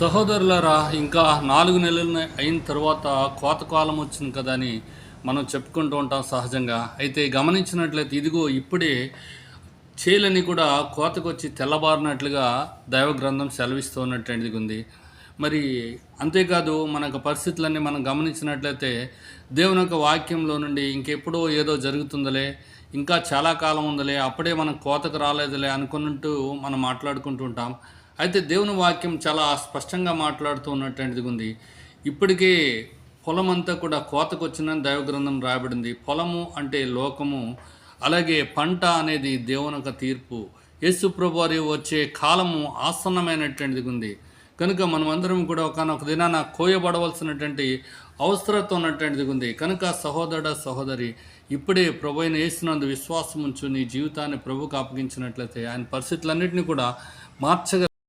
సహోదరులారా ఇంకా నాలుగు నెలలు అయిన తర్వాత కోత కాలం వచ్చింది కదా అని మనం చెప్పుకుంటూ ఉంటాం సహజంగా. అయితే గమనించినట్లయితే ఇదిగో ఇప్పుడే చేలని కూడా కోతకొచ్చి తెల్లబారినట్లుగా దైవ గ్రంథం సెలవిస్తూ ఉన్నట్టు ఉంది మరి అంతేకాదు మనకు పరిస్థితులన్నీ మనం గమనించినట్లయితే దేవుని యొక్క వాక్యంలో నుండి ఇంకెప్పుడో ఏదో జరుగుతుందలే ఇంకా చాలా కాలం ఉందలే అప్పుడే మనం కోతకు రాలేదులే అనుకున్నట్టు మనం మాట్లాడుకుంటూ ఉంటాం. అయితే దేవుని వాక్యం చాలా స్పష్టంగా మాట్లాడుతూ ఉన్నటువంటిది ఉంది. ఇప్పటికే పొలం అంతా కూడా కోతకొచ్చిందని దైవగ్రంథం రాబడింది రాయబడింది. పొలము అంటే లోకము అలాగే పంట అనేది దేవుని యొక్క తీర్పు. యేసు ప్రభువారి వచ్చే కాలము ఆసన్నమైనటువంటిది ఉంది. కనుక మనమందరం కూడా ఒకనొక దినాన కోయబడవలసినటువంటి అవసరత ఉన్నటువంటిది ఉంది. కనుక సహోదర సహోదరి ఇప్పుడే ప్రభు అయిన వేసినందు విశ్వాసం ఉంచు నీ జీవితాన్ని ప్రభుకు అప్పగించినట్లయితే ఆయన పరిస్థితులన్నింటినీ కూడా మార్చగ